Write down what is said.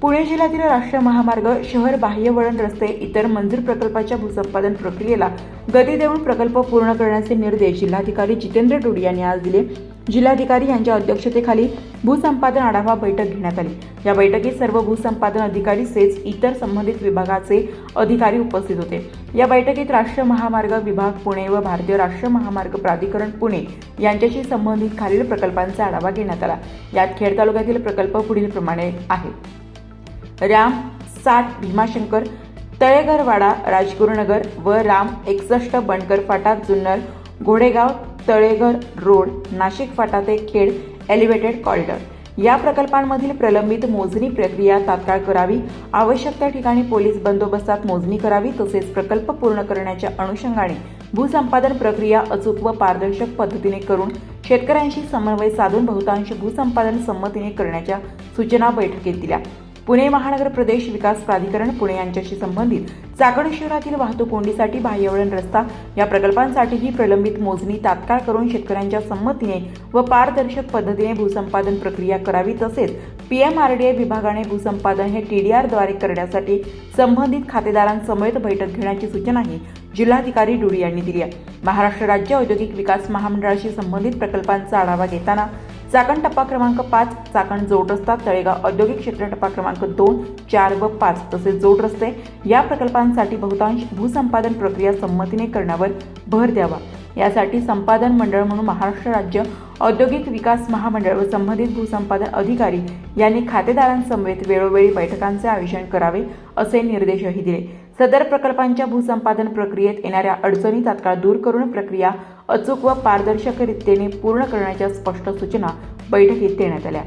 पुणे जिल्ह्यातील राष्ट्रीय महामार्ग शहर बाह्य वळण रस्ते इतर मंजूर प्रकल्पाच्या भूसंपादन प्रक्रियेला गती देऊन प्रकल्प पूर्ण करण्याचे निर्देश जिल्हाधिकारी जितेंद्र डोडी यांनी आज दिले. जिल्हाधिकारी यांच्या अध्यक्षतेखाली भूसंपादन आढावा बैठक घेण्यात आली. या बैठकीत सर्व भूसंपादन अधिकारी सेच इतर संबंधित विभागाचे अधिकारी उपस्थित होते. या बैठकीत राष्ट्रीय महामार्ग विभाग पुणे व भारतीय राष्ट्रीय महामार्ग प्राधिकरण पुणे यांच्याशी संबंधित खालील प्रकल्पांचा आढावा घेण्यात आला. यात खेड तालुक्यातील प्रकल्प पुढील प्रमाणे आहेत राम साठ भीमाशंकर तळेघरवाडा राजगुरुनगर व राम एकसष्ट बनकर फाटा जुन्नर घोडेगाव तळेघर रोड नाशिक फाटा ते खेड एलिव्हेटेड कॉरिडॉर. या प्रकल्पांमधील प्रलंबित मोजणी प्रक्रिया तात्काळ करावी. आवश्यक त्या ठिकाणी पोलीस बंदोबस्तात मोजणी करावी. तसेच प्रकल्प पूर्ण करण्याच्या अनुषंगाने भूसंपादन प्रक्रिया अचूक व पारदर्शक पद्धतीने करून शेतकऱ्यांशी समन्वय साधून बहुतांश भूसंपादन संमतीने करण्याच्या सूचना बैठकीत दिल्या. पुणे महानगर प्रदेश विकास प्राधिकरण पुणे यांच्याशी संबंधित चाकण शहरातील वाहतूक कोंडीसाठी बाह्यवळण रस्ता या प्रकल्पांसाठीही प्रलंबित मोजणी तात्काळ करून शेतकऱ्यांच्या संमतीने व पारदर्शक पद्धतीने भूसंपादन प्रक्रिया करावी तसेच पीएमआरडीए विभागाने भूसंपादन हे टीडीआरद्वारे करण्यासाठी संबंधित खातेदारांसमवेत बैठक घेण्याची सूचनाही जिल्हाधिकारी डुडी यांनी दिली आहे. महाराष्ट्र राज्य औद्योगिक विकास महामंडळाशी संबंधित प्रकल्पांचा आढावा घेताना चाकण टप्पा क्रमांक पाच चाकण जोड रस्ता तळेगाव औद्योगिक क्षेत्र टप्पा क्रमांक दोन चार व पाच तसेच जोड रस्ते या प्रकल्पांसाठी बहुतांश भूसंपादन प्रक्रिया संमतीने करण्यावर भर द्यावा. यासाठी संपादन मंडळ म्हणून महाराष्ट्र राज्य औद्योगिक विकास महामंडळ व संबंधित भूसंपादन अधिकारी यांनी खातेदारांसमवेत वेळोवेळी बैठकांचे आयोजन करावे असे निर्देशही दिले. सदर प्रकल्पांच्या भूसंपादन प्रक्रियेत येणाऱ्या अडचणी तात्काळ दूर करून प्रक्रिया अचूक व पारदर्शकरित्याने पूर्ण करण्याच्या स्पष्ट सूचना बैठकीत देण्यात आल्या.